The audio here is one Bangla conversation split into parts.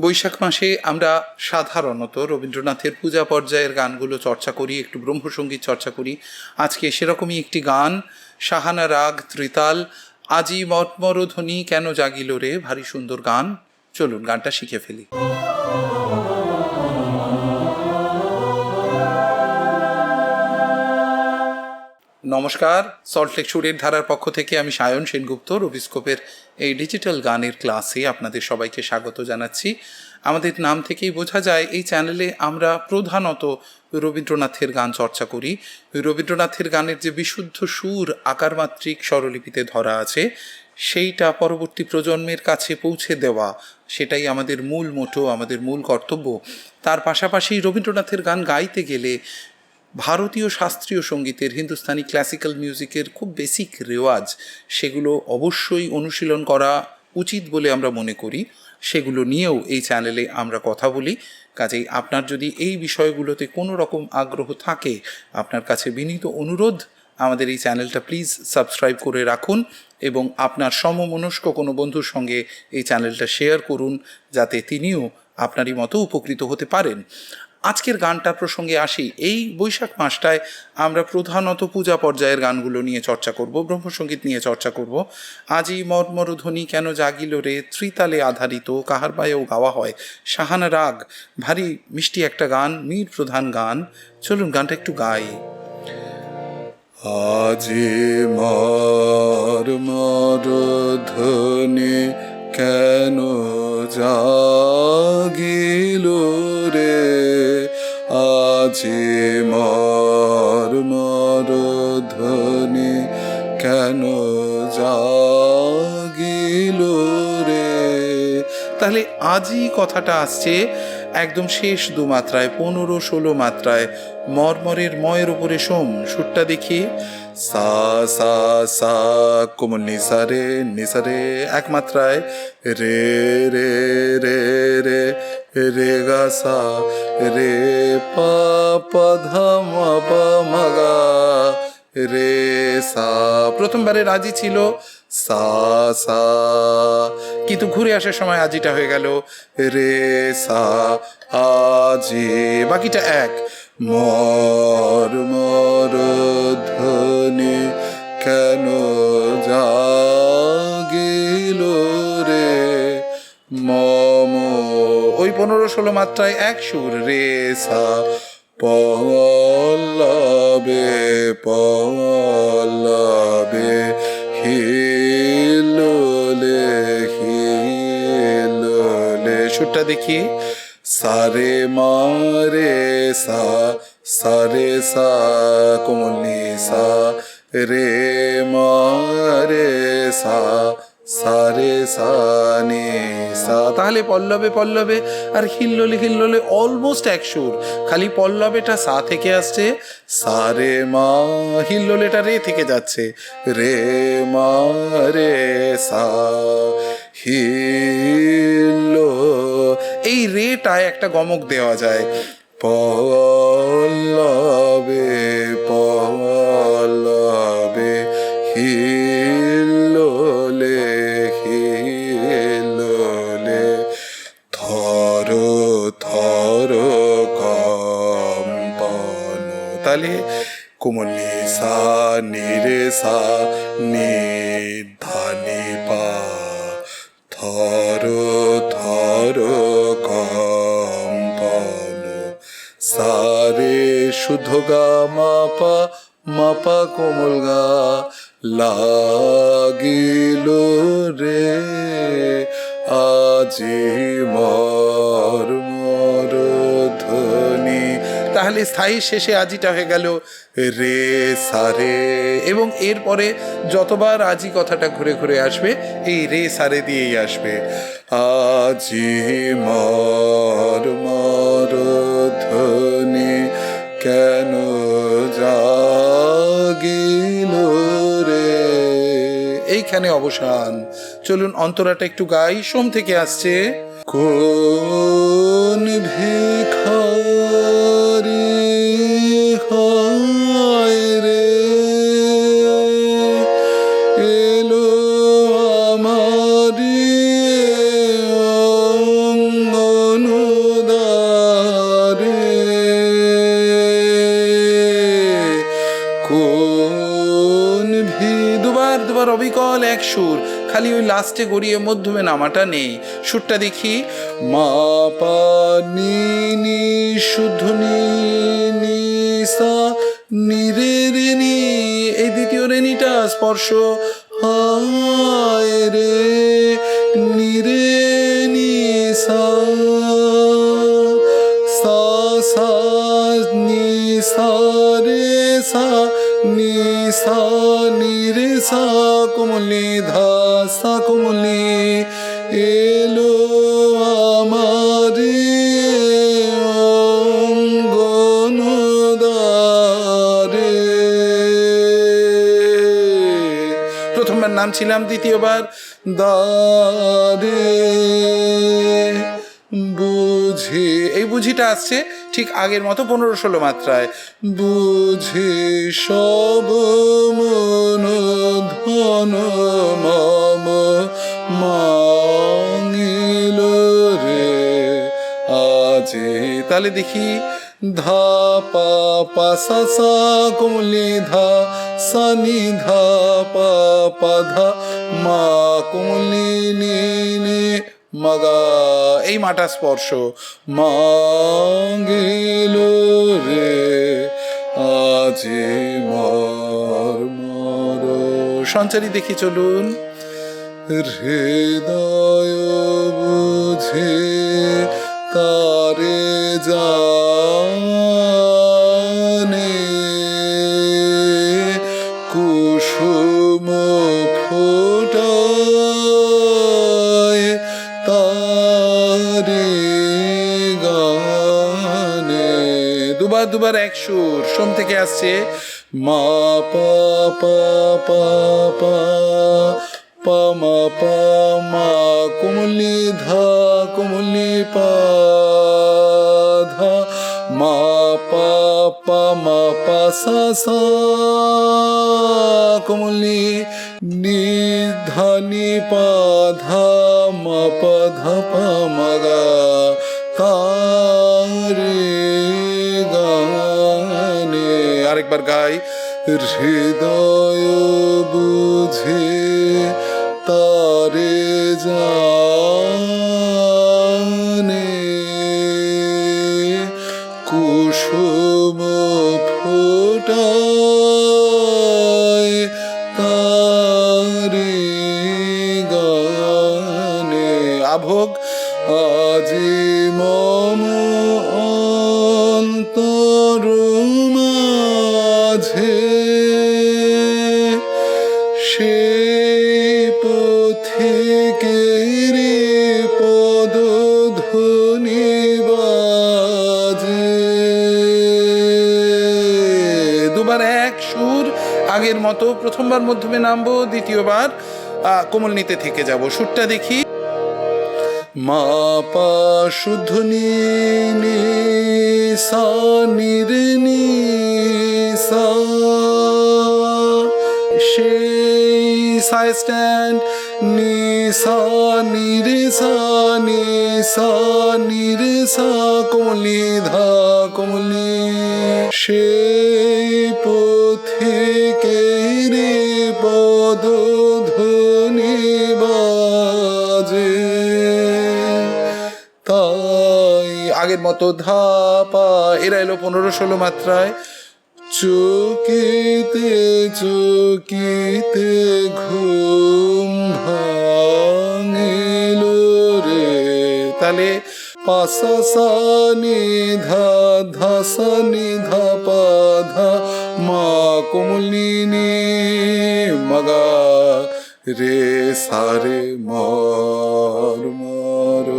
বৈশাখ মাসে আমরা সাধারণত রবীন্দ্রনাথের পূজা পর্যায়ের গানগুলো চর্চা করি, একটু ব্রহ্মসঙ্গীত চর্চা করি। আজকে সেরকমই একটি গান, সাহানা রাগ ত্রিতাল, আজি মটমরধ্বনি কেন জাগিল রে, ভারী সুন্দর গান। চলুন গানটা শিখে ফেলি। নমস্কার সল্টলেক সুরের ধারার পক্ষ থেকে আমি সায়ন সেনগুপ্ত রবিস্কোপের এই ডিজিটাল গানের ক্লাসে আপনাদের সবাইকে স্বাগত জানাচ্ছি। আমাদের নাম থেকেই বোঝা যায়, এই চ্যানেলে আমরা প্রধানত রবীন্দ্রনাথের গান চর্চা করি। রবীন্দ্রনাথের গানের যে বিশুদ্ধ সুর, আকারমাত্রিক স্বরলিপিতে ধরা আছে, সেইটা পরবর্তী প্রজন্মের কাছে পৌঁছে দেওয়া, সেটাই আমাদের মূল মোটো আমাদের মূল কর্তব্য। তার পাশাপাশি রবীন্দ্রনাথের গান গাইতে গেলে ভারতীয় শাস্ত্রীয় সঙ্গীতের হিন্দুস্তানি ক্লাসিক্যাল মিউজিকের খুব বেসিক রেওয়াজ, সেগুলো অবশ্যই অনুশীলন করা উচিত বলে আমরা মনে করি। সেগুলো নিয়েও এই চ্যানেলে আমরা কথা বলি। কাজেই আপনার যদি এই বিষয়গুলোতে কোনো রকম আগ্রহ থাকে, আপনার কাছে বিনীত অনুরোধ, আমাদের এই চ্যানেলটা প্লিজ সাবস্ক্রাইব করে রাখুন এবং আপনার সমমনস্ক কোনো বন্ধুর সঙ্গে এই চ্যানেলটা শেয়ার করুন, যাতে তিনিও আপনারই মতো উপকৃত হতে পারেন। আজকের গানটার প্রসঙ্গে আসি। এই বৈশাখ মাসটায় আমরা প্রধানত পূজা পর্যায়ের গানগুলো নিয়ে চর্চা করব ব্রহ্মসঙ্গীত নিয়ে চর্চা করব। আজই মর্মরধ্বনি কেন জাগিল রে? ত্রিতালে আধারিত, কাহার বায়েও গাওয়া হয়? সাহানা রাগ, ভারী মিষ্টি একটা গান, মীর প্রধান গান। চলুন গানটা একটু গাই। আজি মর কেন জাগিল আজি মর মর ধ্বনি কেন জাগিল রে? তাহলে আজই কথাটা আসছে একদম শেষ দু মাত্রায়, পনেরো ষোলো মাত্রায়, মরমরের ময়ের উপরে সোম, সুরটা দেখি। সা সা সা কোমল নিসারে নিসারে এক মাত্রায় রে রে রে রে রে গা সা, রে, পা পা, ধা, মা, পা, মা, গা, রে, সা। প্রথমবারে রাজি ছিল, সা সা, কিন্তু ঘুরে আসার সময় আজিটা হয়ে গেল, রে, সা, আজি। বাকিটা এক। মর মর ধ্বনি পনেরো ষোলো মাত্রায় এক সুর রে সা পল্লবে পল্লবে হিলোলে হিলোলে। সুরটা দেখি। সারে মারে সা, সারে সা, কোমলি সা রে মারে সা সারে সা নে সা তাহলে পল্লবে পল্লবে, আর হিল্লোলে হিল্লোলে অলমোস্ট এক সুর। খালি পল্লবেটা সা থেকে আসছে, সারে মা হিল্লোলেটা রে থেকে যাচ্ছে। রে মা, রে সা হিলো এই রেটায় একটা গমক দেওয়া যায়। পল্লবে পল্লবে সা নি ধানি পা থর থর কম্পন সারে শুদ্ধ গা মাপা মাপা কোমল গা লাগিল রে আজি মর তাহলে স্থায়ী শেষে আজিটা হয়ে গেল রে সারে। এবং এরপরে যতবার আজি কথাটা ঘুরে ঘুরে আসবে, এই রে সারে দিয়েই আসবে। আজি মর মর ধ্বনি কেন জাগিল রে? এইখানে অবসান। চলুন অন্তরাটা একটু গাই, সোম থেকে আসছে। কোন ভিখারি খালি ওই লাস্টে গড়িয়ে মধ্যমে নামাটা নেই। সুরটা দেখি, মা পা নি নি শুদ্ধ নি নি সা, নি রে রে নি। এই দ্বিতীয় রেনিটা স্পর্শ হায় রে, নি রে নি সা সা সা, নি সা রে সা, নি সা। নি রে সা কোমলি ধা সা কোমলি এলো আমার প্রথমবার নাম ছিলাম দ্বিতীয়বার দারে। বুঝে, এই বুঝিটা আসছে ঠিক আগের মতো পনেরো ষোলো মাত্রায়। বুঝে সব মন ধন মম মাঙিল রে। আজি তাহলে দেখি ধা পা পা সা সা কুমলি ধা, সা নি ধা পা পা ধা, মা কুমলি নি মগা, এই মাটা স্পর্শ। মাঙ্গিল রে, আজে মর সঞ্চারি দেখি চলুন। হৃদয় বুঝে তারে জানে দুবার এক সুর। সোম থেকে আসছে, মা, পা পা পা পা পা, মা পা, মা, কুমলি ধা, কুমলি পা, ধা, মা, পা পা, মা, পা, সা সা, কুমলি নি, ধা, নি, পা, ধা, মা, পা, ধা, পা মগা তারে আরেকবার গাই। হৃদয় বুঝে তারে জানে। কুসুম ফোটায় তারে গানে। আভোগ আগের মতো প্রথমবার মধ্যমে নামবো, দ্বিতীয়বার কোমল নিতে থেকে যাব। সুরটা দেখি। মা পা শুদ্ধ নি সা, নি নি, সা। সেই সাই স্ট্যান্ড, নি, সা, নি, রে, সা, নি সা, নি, রে, সা। কোমলি ধা কোমলি সেই মতো ধাপা। এরা এলো পনেরো ষোলো মাত্রায়। চকিতে চকিতে ঘুম ভাঙিল রে। তাহলে পাসা সা নি ধা ধা সা নি ধা, পা, ধা, মা কুমলিনী মগা। রে সারে মর মর।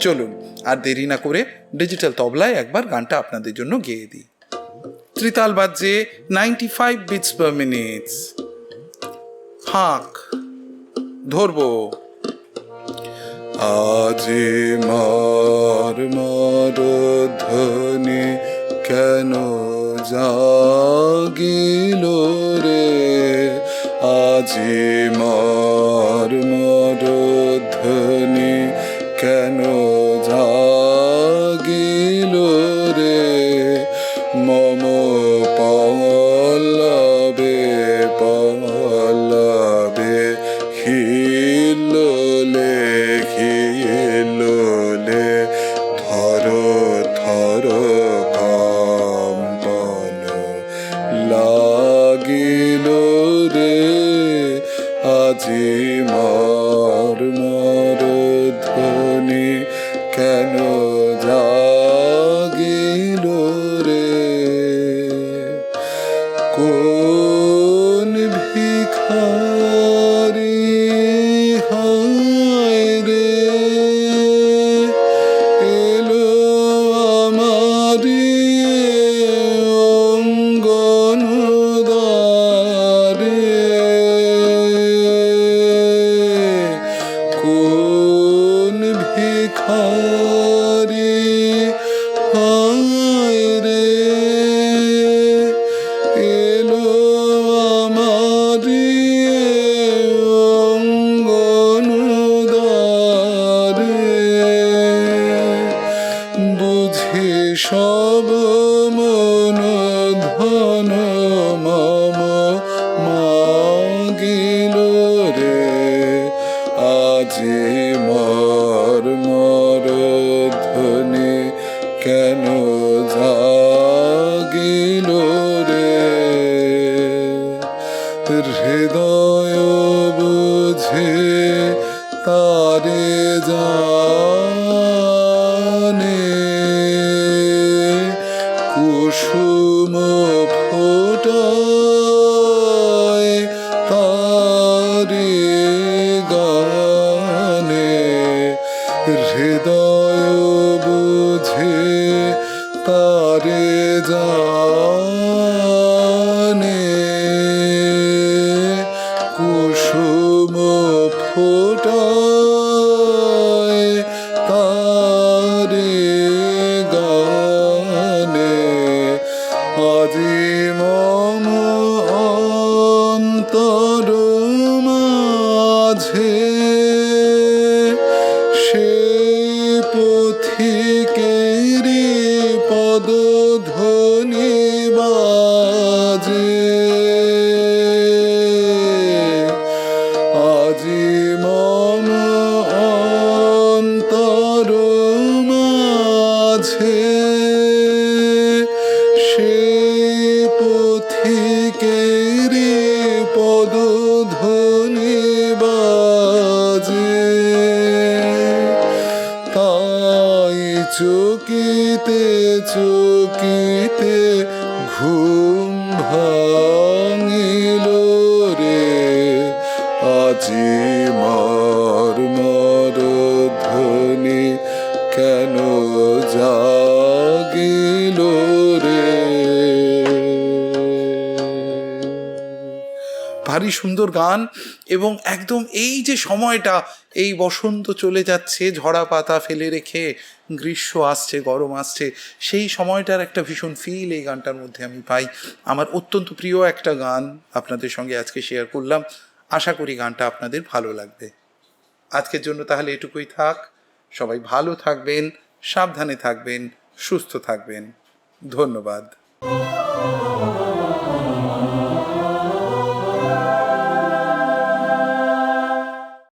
চলুন। আর দেরি না করে ডিজিটাল তবলায় একবার গানটা আপনাদের জন্য গেয়ে দিই। ত্রিতাল বাজছে ninety five beats per minute ফাঁক ধরবো। আজি মার মার ধ্বনি কেন জাগিল রে? আজি মার জাগিল ধন ভারী সুন্দর গান এবং একদম এই যে সময়টা, এই বসন্ত চলে যাচ্ছে, ঝরা পাতা ফেলে রেখে গ্রীষ্ম আসছে, গরম আসছে, সেই সময়টার একটা ভীষণ ফিল এই গানটার মধ্যে আমি পাই। আমার অত্যন্ত প্রিয় একটা গান আপনাদের সঙ্গে আজকে শেয়ার করলাম। আশা করি গানটা আপনাদের ভালো লাগবে। আজকের জন্য তাহলে এটুকুই থাক। সবাই ভালো থাকবেন, সাবধানে থাকবেন, সুস্থ থাকবেন। ধন্যবাদ।